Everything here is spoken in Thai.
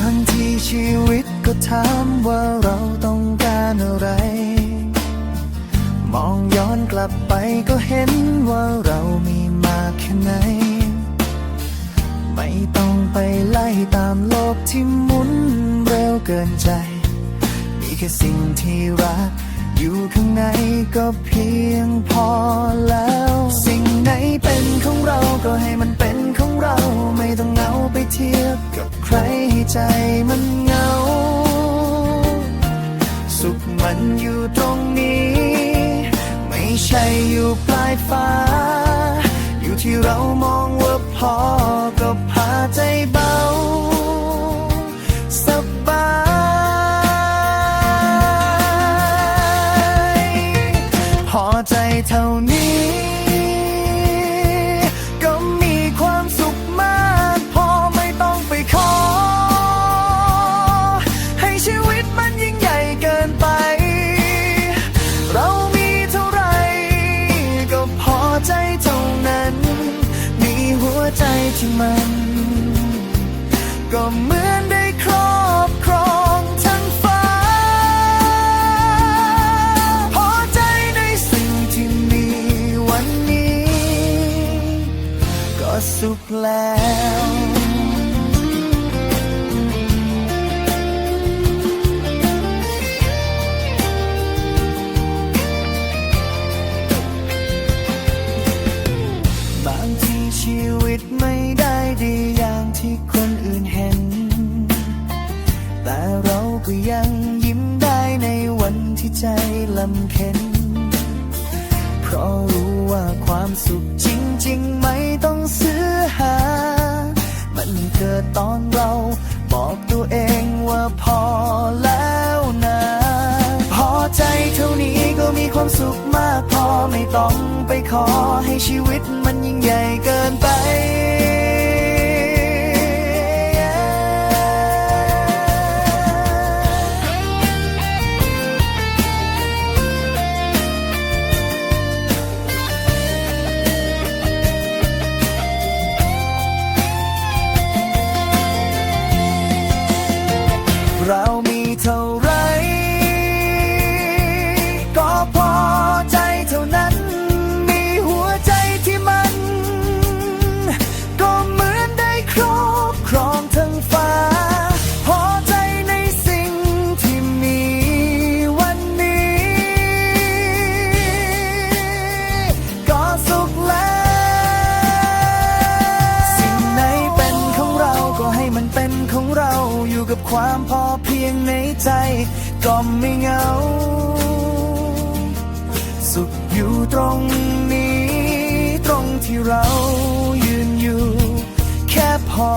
างทีชีวิตก็ถามว่าเราต้องการอะไร มองย้อนกลับไปก็เห็นว่าเรามีมากแค่ไหน ไม่ต้องไปไล่ตามโลกที่หมุนเร็วเกินใจ มีแค่สิ่งที่รักอยู่ข้างในก็เพียง เทียบกับใครให้ใจมันเหงา สุขมันอยู่ตรงนี้ ไม่ใช่อยู่ปลายฟ้า อยู่ที่เรามองว่าพอ ใจที่มัน ก็เหมือนได้ครอบครองทั้งฟ้า พอใจในสิ่งที่มีวันนี้ ก็สุขแล้วบางทีชีว ตไม่ได้ดีอย่างที่คนอื่นเห็น แต่เราก็ยังยิ้มได้ในวันที่ใจลำเค็น เพราะรู้ว่าความสุขจริง ๆ ไม่ต้องซื้อหา มันเกิดตอนเราบอกตัวเองว่าพอแล้วนะ พอใจเท่านี้ก็มีความสุขมาก ไม่ต้องไปขอให้ชีวิตมันยิ่งใหญ่เกินไป กับความพอเพียงในใจ ก็ไม่เหงา สุขอยู่ตรงนี้ ตรงที่เรายืนอยู่ แค่พอ